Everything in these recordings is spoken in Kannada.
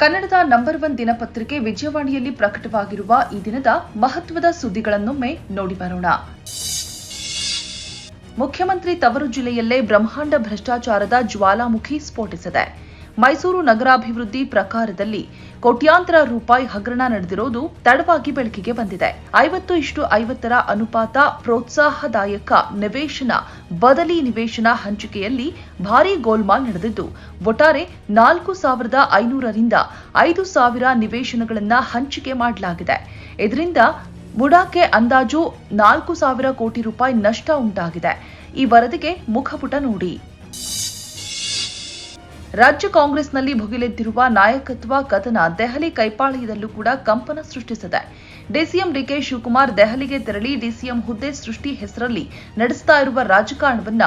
ಕನ್ನಡದ ನಂಬರ್ ಒನ್ ದಿನಪತ್ರಿಕೆ ವಿಜಯವಾಣಿಯಲ್ಲಿ ಪ್ರಕಟವಾಗಿರುವ ಈ ದಿನದ ಮಹತ್ವದ ಸುದ್ದಿಗಳನ್ನೊಮ್ಮೆ ನೋಡಿ ಬರೋಣ. ಮುಖ್ಯಮಂತ್ರಿ ತವರು ಜಿಲ್ಲೆಯಲ್ಲೇ ಬ್ರಹ್ಮಾಂಡ ಭ್ರಷ್ಟಾಚಾರದ ಜ್ವಾಲಾಮುಖಿ ಸ್ಫೋಟಿಸಿದೆ. ಮೈಸೂರು ನಗರಾಭಿವೃದ್ಧಿ ಪ್ರಕಾರದಲ್ಲಿ ಕೋಟ್ಯಾಂತರ ರೂಪಾಯಿ ಹಗರಣ ನಡೆದಿರೋದು ತಡವಾಗಿ ಬೆಳಕಿಗೆ ಬಂದಿದೆ. ಐವತ್ತು ಇಷ್ಟು ಐವತ್ತರ ಅನುಪಾತ ಪ್ರೋತ್ಸಾಹದಾಯಕ ನಿವೇಶನ, ಬದಲಿ ನಿವೇಶನ ಹಂಚಿಕೆಯಲ್ಲಿ ಭಾರೀ ಗೋಲ್ಮಾಲ್ ನಡೆದಿದ್ದು, ಒಟ್ಟಾರೆ ನಾಲ್ಕು ಸಾವಿರದ ಐನೂರರಿಂದ ಐದು ಸಾವಿರ ನಿವೇಶನಗಳನ್ನು ಹಂಚಿಕೆ ಮಾಡಲಾಗಿದೆ. ಇದರಿಂದ ಬುಡಾಕ್ಕೆ ಅಂದಾಜು ನಾಲ್ಕು ಸಾವಿರ ಕೋಟಿ ರೂಪಾಯಿ ನಷ್ಟ ಉಂಟಾಗಿದೆ. ಈ ವರದಿಗೆ ಮುಖಪುಟ ನೋಡಿ. ರಾಜ್ಯ ಕಾಂಗ್ರೆಸ್ನಲ್ಲಿ ಭುಗಿಲೆದ್ದಿರುವ ನಾಯಕತ್ವ ಕಥನ ದೆಹಲಿ ಕೈಪಾಳಿಯದಲ್ಲೂ ಕೂಡ ಕಂಪನ ಸೃಷ್ಟಿಸಿದೆ. ಡಿಸಿಎಂ ಡಿಕೆ ಶಿವಕುಮಾರ್ ದೆಹಲಿಗೆ ತೆರಳಿ ಡಿಸಿಎಂ ಹುದ್ದೆ ಸೃಷ್ಟಿ ಹೆಸರಲ್ಲಿ ನಡೆಸ್ತಾ ಇರುವ ರಾಜಕಾರಣವನ್ನ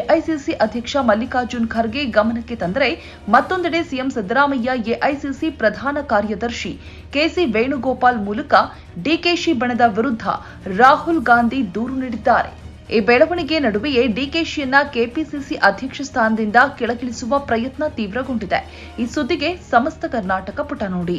ಎಐಸಿಸಿ ಅಧ್ಯಕ್ಷ ಮಲ್ಲಿಕಾರ್ಜುನ್ ಖರ್ಗೆ ಗಮನಕ್ಕೆ ತಂದರೆ ಮತ್ತೊಂದೆಡೆ ಸಿಎಂ ಸಿದ್ದರಾಮಯ್ಯ ಎಐಸಿಸಿ ಪ್ರಧಾನ ಕಾರ್ಯದರ್ಶಿ ಕೆಸಿ ವೇಣುಗೋಪಾಲ್ ಮೂಲಕ ಡಿಕೆಶಿ ಬಣದ ವಿರುದ್ಧ ರಾಹುಲ್ ಗಾಂಧಿ ದೂರು ನೀಡಿದ್ದಾರೆ. ಈ ಬೆಳವಣಿಗೆ ನಡುವೆಯೇ ಡಿಕೆಶಿಯನ್ನ ಕೆಪಿಸಿಸಿ ಅಧ್ಯಕ್ಷ ಸ್ಥಾನದಿಂದ ಕೆಳಗಿಳಿಸುವ ಪ್ರಯತ್ನ ತೀವ್ರಗೊಂಡಿದೆ. ಈ ಸುದ್ದಿಗೆ ಸಮಸ್ತ ಕರ್ನಾಟಕ ಪುಟ ನೋಡಿ.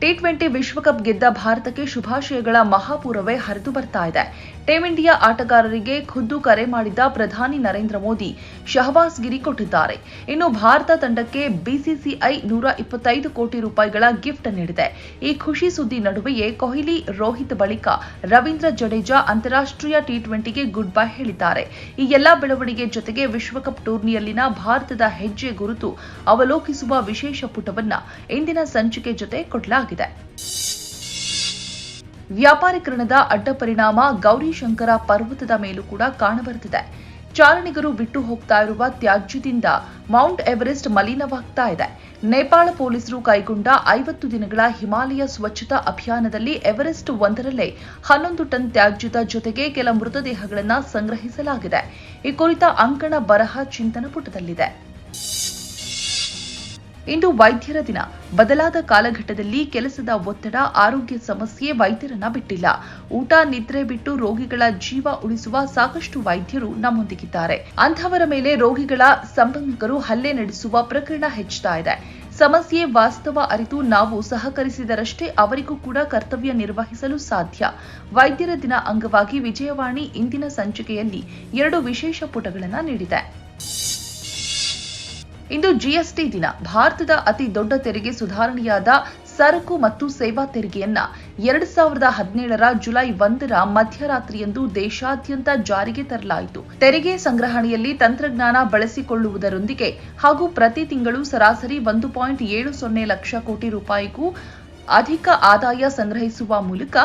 ಟಿ ಟ್ವೆಂಟಿ ವಿಶ್ವಕಪ್ ಗೆದ್ದ ಭಾರತಕ್ಕೆ ಶುಭಾಶಯಗಳ ಮಹಾಪೂರವೇ ಹರಿದು ಬರ್ತಾ ಇದೆ. ಟೀಂ ಇಂಡಿಯಾ ಆಟಗಾರರಿಗೆ ಖುದ್ದು ಕರೆ ಮಾಡಿದ ಪ್ರಧಾನಿ ನರೇಂದ್ರ ಮೋದಿ ಶಹಬಾಸ್ ಗಿರಿ ಕೊಟ್ಟಿದ್ದಾರೆ. ಇನ್ನು ಭಾರತ ತಂಡಕ್ಕೆ ಬಿಸಿಸಿಐ ನೂರ ಇಪ್ಪತ್ತೈದು ಕೋಟಿ ರೂಪಾಯಿಗಳ ಗಿಫ್ಟ್ ನೀಡಿದೆ. ಈ ಖುಷಿ ಸುದ್ದಿ ನಡುವೆಯೇ ಕೊಹ್ಲಿ ರೋಹಿತ್ ಬಳಿಕ ರವೀಂದ್ರ ಜಡೇಜಾ ಅಂತಾರಾಷ್ಟ್ರೀಯ ಟಿ ಟ್ವೆಂಟಿಗೆ ಗುಡ್ ಬೈ ಹೇಳಿದ್ದಾರೆ. ಈ ಎಲ್ಲಾ ಬೆಳವಣಿಗೆ ಜೊತೆಗೆ ವಿಶ್ವಕಪ್ ಟೂರ್ನಿಯಲ್ಲಿನ ಭಾರತದ ಹೆಜ್ಜೆ ಗುರುತು ಅವಲೋಕಿಸುವ ವಿಶೇಷ ಪುಟವನ್ನ ಇಂದಿನ ಸಂಚಿಕೆ ಜೊತೆ ಕೊಡಲಾಗಿದೆ. ವ್ಯಾಪಾರೀಕರಣದ ಅಡ್ಡ ಪರಿಣಾಮ ಗೌರಿಶಂಕರ ಪರ್ವತದ ಮೇಲೂ ಕೂಡ ಕಾಣಬರುತ್ತಿದೆ. ಚಾರಣಿಗರು ಬಿಟ್ಟು ಹೋಗ್ತಾ ಇರುವ ತ್ಯಾಜ್ಯದಿಂದ ಮೌಂಟ್ ಎವರೆಸ್ಟ್ ಮಲಿನವಾಗ್ತಾ ಇದೆ. ನೇಪಾಳ ಪೊಲೀಸರು ಕೈಗೊಂಡ ಐವತ್ತು ದಿನಗಳ ಹಿಮಾಲಯ ಸ್ವಚ್ಛತಾ ಅಭಿಯಾನದಲ್ಲಿ ಎವರೆಸ್ಟ್ ಒಂದರಲ್ಲೇ ಹನ್ನೊಂದು ಟನ್ ತ್ಯಾಜ್ಯದ ಜೊತೆಗೆ ಕೆಲ ಮೃತದೇಹಗಳನ್ನು ಸಂಗ್ರಹಿಸಲಾಗಿದೆ. ಈ ಕುರಿತ ಅಂಕಣ ಬರಹ ಚಿಂತನ ಪುಟದಲ್ಲಿದೆ. ಇಂದು ವೈದ್ಯರ ದಿನ. ಬದಲಾದ ಕಾಲಘಟ್ಟದಲ್ಲಿ ಕೆಲಸದ ಒತ್ತಡ, ಆರೋಗ್ಯ ಸಮಸ್ಯೆ ವೈದ್ಯರನ್ನ ಬಿಟ್ಟಿಲ್ಲ. ಊಟ, ನಿದ್ರೆ ಬಿಟ್ಟು ರೋಗಿಗಳ ಜೀವ ಉಳಿಸುವ ಸಾಕಷ್ಟು ವೈದ್ಯರು ನಮ್ಮೊಂದಿಗಿದ್ದಾರೆ. ಅಂಥವರ ಮೇಲೆ ರೋಗಿಗಳ ಸಂಬಂಧಿಕರು ಹಲ್ಲೆ ನಡೆಸುವ ಪ್ರಕರಣ ಹೆಚ್ಚುತ್ತಾ ಇದೆ. ಸಮಸ್ಯೆ ವಾಸ್ತವ ಅರಿತು ನಾವು ಸಹಕರಿಸಿದರಷ್ಟೇ ಅವರಿಗೂ ಕೂಡ ಕರ್ತವ್ಯ ನಿರ್ವಹಿಸಲು ಸಾಧ್ಯ. ವೈದ್ಯರ ದಿನ ಅಂಗವಾಗಿ ವಿಜಯವಾಣಿ ಇಂದಿನ ಸಂಚಿಕೆಯಲ್ಲಿ ಎರಡು ವಿಶೇಷ ಪುಟಗಳನ್ನು ನೀಡಿದೆ. ಇಂದು ಜಿಎಸ್ಟಿ ದಿನ. ಭಾರತದ ಅತಿ ದೊಡ್ಡ ತೆರಿಗೆ ಸುಧಾರಣೆಯಾದ ಸರಕು ಮತ್ತು ಸೇವಾ ತೆರಿಗೆಯನ್ನ ಎರಡ್ ಸಾವಿರದ ಹದಿನೇಳರ ಜುಲೈ ಒಂದರ ಮಧ್ಯರಾತ್ರಿಯಂದು ದೇಶಾದ್ಯಂತ ಜಾರಿಗೆ ತರಲಾಯಿತು. ತೆರಿಗೆ ಸಂಗ್ರಹಣೆಯಲ್ಲಿ ತಂತ್ರಜ್ಞಾನ ಬಳಸಿಕೊಳ್ಳುವುದರೊಂದಿಗೆ ಹಾಗೂ ಪ್ರತಿ ತಿಂಗಳು ಸರಾಸರಿ ಒಂದು ಪಾಯಿಂಟ್ ಏಳು ಸೊನ್ನೆ ಲಕ್ಷ ಕೋಟಿ ರೂಪಾಯಿಗೂ ಅಧಿಕ ಆದಾಯ ಸಂಗ್ರಹಿಸುವ ಮೂಲಕ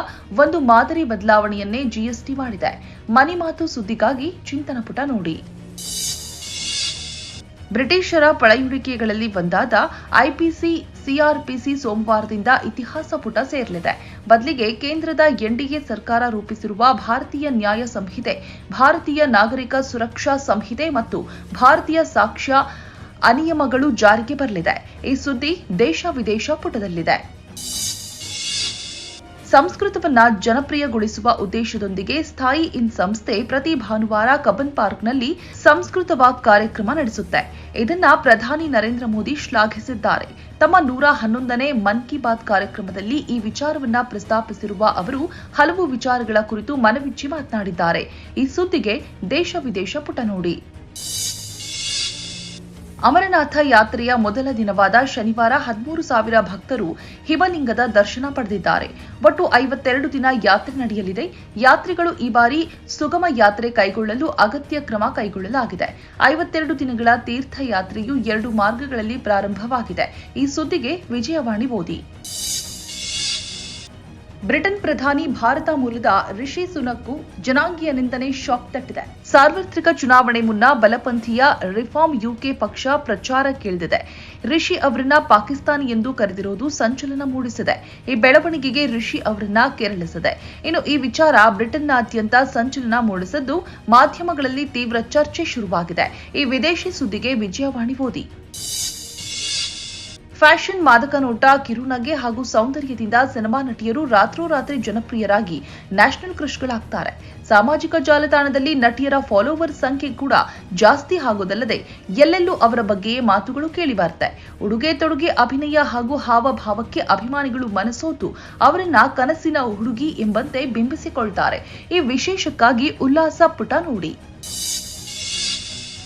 ಒಂದು ಮಾದರಿ ಬದಲಾವಣೆಯನ್ನೇ ಜಿಎಸ್ಟಿ ಮಾಡಿದೆ. ಮನೆ ಮಾತು ಸುದ್ದಿಗಾಗಿ ಚಿಂತನ ಪುಟ ನೋಡಿ. ಬ್ರಿಟಿಷರ ಪಳೆಯುಳಿಕೆಗಳಲ್ಲಿ ಒಂದಾದ ಐಪಿಸಿ, ಸಿಆರ್ಪಿಸಿ ಸೋಮವಾರದಿಂದ ಇತಿಹಾಸ ಪುಟ ಸೇರಲಿದೆ. ಬದಲಿಗೆ ಕೇಂದ್ರದ ಎನ್ಡಿಎ ಸರ್ಕಾರ ರೂಪಿಸಿರುವ ಭಾರತೀಯ ನ್ಯಾಯ ಸಂಹಿತೆ, ಭಾರತೀಯ ನಾಗರಿಕ ಸುರಕ್ಷಾ ಸಂಹಿತೆ ಮತ್ತು ಭಾರತೀಯ ಸಾಕ್ಷ್ಯ ಅನಿಯಮಗಳು ಜಾರಿಗೆ ಬರಲಿದೆ. ಈ ಸುದ್ದಿ ದೇಶ ವಿದೇಶ ಪುಟದಲ್ಲಿದೆ. ಸಂಸ್ಕೃತವನ್ನ ಜನಪ್ರಿಯಗೊಳಿಸುವ ಉದ್ದೇಶದೊಂದಿಗೆ ಸ್ಥಾಯಿ ಇನ್ ಸಂಸ್ಥೆ ಪ್ರತಿ ಭಾನುವಾರ ಕಬನ್ ಪಾರ್ಕ್ನಲ್ಲಿ ಸಂಸ್ಕೃತ ವಾಕ್ ಕಾರ್ಯಕ್ರಮ ನಡೆಸುತ್ತೆ. ಇದನ್ನ ಪ್ರಧಾನಿ ನರೇಂದ್ರ ಮೋದಿ ಶ್ಲಾಘಿಸಿದ್ದಾರೆ. ತಮ್ಮ ನೂರ ಹನ್ನೊಂದನೇ ಮನ್ ಕಿ ಬಾತ್ ಕಾರ್ಯಕ್ರಮದಲ್ಲಿ ಈ ವಿಚಾರವನ್ನ ಪ್ರಸ್ತಾಪಿಸಿರುವ ಅವರು ಹಲವು ವಿಚಾರಗಳ ಕುರಿತು ಮನವಿಚ್ಚಿ ಮಾತನಾಡಿದ್ದಾರೆ. ಈ ಸುದ್ದಿಗೆ ದೇಶ ವಿದೇಶ ಪುಟ ನೋಡಿ ಅಮರನಾಥ ಯಾತ್ರೆಯ ಮೊದಲ ದಿನವಾದ ಶನಿವಾರ ಹದಿಮೂರು ಸಾವಿರ ಭಕ್ತರು ಹಿಮಲಿಂಗದ ದರ್ಶನ ಪಡೆದಿದ್ದಾರೆ. ಒಟ್ಟು ಐವತ್ತೆರಡು ದಿನ ಯಾತ್ರೆ ನಡೆಯಲಿದೆ. ಯಾತ್ರಿಗಳು ಈ ಬಾರಿ ಸುಗಮ ಯಾತ್ರೆ ಕೈಗೊಳ್ಳಲು ಅಗತ್ಯ ಕ್ರಮ ಕೈಗೊಳ್ಳಲಾಗಿದೆ. ಐವತ್ತೆರಡು ದಿನಗಳ ತೀರ್ಥಯಾತ್ರೆಯು ಎರಡು ಮಾರ್ಗಗಳಲ್ಲಿ ಪ್ರಾರಂಭವಾಗಿದೆ. ಈ ಸುದ್ದಿಗೆ ವಿಜಯವಾಣಿ ಓದಿ. ಬ್ರಿಟನ್ ಪ್ರಧಾನಿ ಭಾರತ ಮೂಲದ ರಿಷಿ ಸುನಕ್ಕು ಜನಾಂಗೀಯ ನಿಂದನೆ ಶಾಕ್ ತಟ್ಟಿದೆ. ಸಾರ್ವತ್ರಿಕ ಚುನಾವಣೆ ಮುನ್ನ ಬಲಪಂಥೀಯ ರಿಫಾರ್ಮ್ ಯುಕೆ ಪಕ್ಷ ಪ್ರಚಾರ ಕೇಳಿದೆ ರಿಷಿ ಅವರನ್ನ ಪಾಕಿಸ್ತಾನಿ ಎಂದು ಕರೆದಿರುವುದು ಸಂಚಲನ ಮೂಡಿಸಿದೆ. ಈ ಬೆಳವಣಿಗೆಗೆ ರಿಷಿ ಅವರನ್ನ ಕೆರಳಿಸಿದೆ. ಇನ್ನು ಈ ವಿಚಾರ ಬ್ರಿಟನ್ನಾದ್ಯಂತ ಸಂಚಲನ ಮೂಡಿಸಿದ್ದು ಮಾಧ್ಯಮಗಳಲ್ಲಿ ತೀವ್ರ ಚರ್ಚೆ ಶುರುವಾಗಿದೆ. ಈ ವಿದೇಶಿ ಸುದ್ದಿಗೆ ವಿಜಯವಾಣಿ ಓದಿ. ಫ್ಯಾಷನ್ ಮಾದಕ ನೋಟ, ಕಿರುನಗೆ ಹಾಗೂ ಸೌಂದರ್ಯದಿಂದ ಸಿನಿಮಾ ನಟಿಯರು ರಾತ್ರೋರಾತ್ರಿ ಜನಪ್ರಿಯರಾಗಿ ನ್ಯಾಷನಲ್ ಕ್ರಶ್ಗಳಾಗ್ತಾರೆ. ಸಾಮಾಜಿಕ ಜಾಲತಾಣದಲ್ಲಿ ನಟಿಯರ ಫಾಲೋವರ್ ಸಂಖ್ಯೆ ಕೂಡ ಜಾಸ್ತಿ ಆಗೋದಲ್ಲದೆ ಎಲ್ಲೆಲ್ಲೂ ಅವರ ಬಗ್ಗೆ ಮಾತುಗಳು ಕೇಳಿಬರುತ್ತೆ ಉಡುಗೆ ತೊಡುಗೆ, ಅಭಿನಯ ಹಾಗೂ ಹಾವಭಾವಕ್ಕೆ ಅಭಿಮಾನಿಗಳು ಮನಸೋತು ಅವರನ್ನ ಕನಸಿನ ಹುಡುಗಿ ಎಂಬಂತೆ ಬಿಂಬಿಸಿಕೊಳ್ತಾರೆ. ಈ ವಿಶೇಷಕ್ಕಾಗಿ ಉಲ್ಲಾಸ ಪುಟ ನೋಡಿ.